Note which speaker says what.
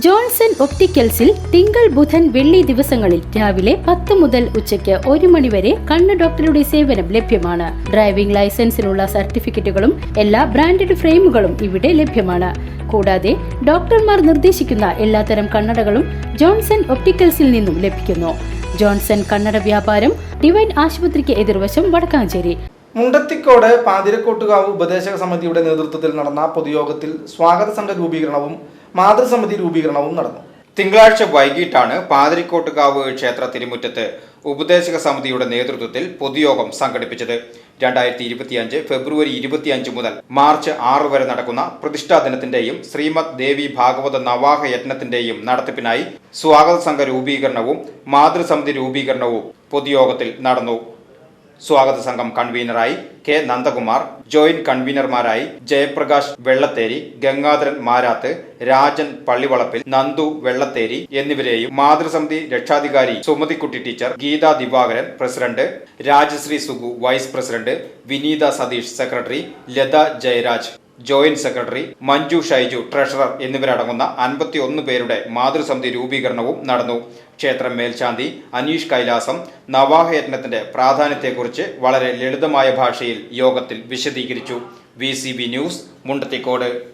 Speaker 1: Johnson ഒപ്റ്റിക്കൽസിൽ തിങ്കൾ ബുധൻ വെള്ളി ദിവസങ്ങളിൽ രാവിലെ പത്ത് മുതൽ ഉച്ചയ്ക്ക് ഒരു മണിവരെ കണ്ണ് ഡോക്ടറുടെ സേവനം ലഭ്യമാണ്. ഡ്രൈവിംഗ് ലൈസൻസിനുള്ള സർട്ടിഫിക്കറ്റുകളും എല്ലാ ബ്രാൻഡഡ് ഫ്രെയിമുകളും ഇവിടെ ലഭ്യമാണ്. കൂടാതെ ഡോക്ടർമാർ നിർദ്ദേശിക്കുന്ന എല്ലാത്തരം കണ്ണടകളും ജോൺസൺ ഒപ്റ്റിക്കൽസിൽ നിന്നും ലഭിക്കുന്നു. ജോൺസൺ കണ്ണട വ്യാപാരം ഡിവൈൻ ആശുപത്രിക്ക് എതിർവശം വടക്കാഞ്ചേരി.
Speaker 2: മുണ്ടത്തിക്കോട് പാതിരക്കോട്ടുകാവ് ഉപദേശക സമിതിയുടെ നേതൃത്വത്തിൽ നടന്ന പൊതുയോഗത്തിൽ സ്വാഗത സംഘ രൂപീകരണവും മാതൃസമിതി രൂപീകരണവും നടന്നു.
Speaker 3: തിങ്കളാഴ്ച വൈകിട്ടാണ് പാതിരിക്കോട്ടുകാവ് ക്ഷേത്ര തിരുമുറ്റത്ത് ഉപദേശക സമിതിയുടെ നേതൃത്വത്തിൽ പൊതുയോഗം സംഘടിപ്പിച്ചത്. രണ്ടായിരത്തി ഇരുപത്തിയഞ്ച് ഫെബ്രുവരി ഇരുപത്തിയഞ്ച് മുതൽ മാർച്ച് ആറ് വരെ നടക്കുന്ന പ്രതിഷ്ഠാ ദിനത്തിന്റെയും ശ്രീമദ് ദേവി ഭാഗവത നവാഹ യജ്ഞത്തിന്റെയും നടത്തിപ്പിനായി സ്വാഗത സംഘ രൂപീകരണവും മാതൃസമിതി രൂപീകരണവും പൊതുയോഗത്തിൽ നടന്നു. സ്വാഗത സംഘം കൺവീനറായി കെ നന്ദകുമാർ ജോയിന്റ് കൺവീനർമാരായി ജയപ്രകാശ് വെള്ളത്തേരി ഗംഗാധരൻ മാരാത്ത് രാജൻ പള്ളിവളപ്പിൽ നന്ദു വെള്ളത്തേരി എന്നിവരെയും മാതൃസമിതി രക്ഷാധികാരി Sumathikutty teacher Geetha Divakaran president Rajasree Sugu vice president Vineetha Satheesh secretary Latha Jayaraj joint secretary Manju Shaiju treasurer എന്നിവരടങ്ങുന്ന അൻപത്തിയൊന്ന് പേരുടെ മാതൃസമിതി രൂപീകരണവും നടന്നു. ക്ഷേത്രം മേൽശാന്തി അനീഷ് കൈലാസം നവാഹയജ്ഞത്തിന്റെ പ്രാധാന്യത്തെക്കുറിച്ച് വളരെ ലളിതമായ ഭാഷയിൽ യോഗത്തിൽ വിശദീകരിച്ചു. V news Mundathikode.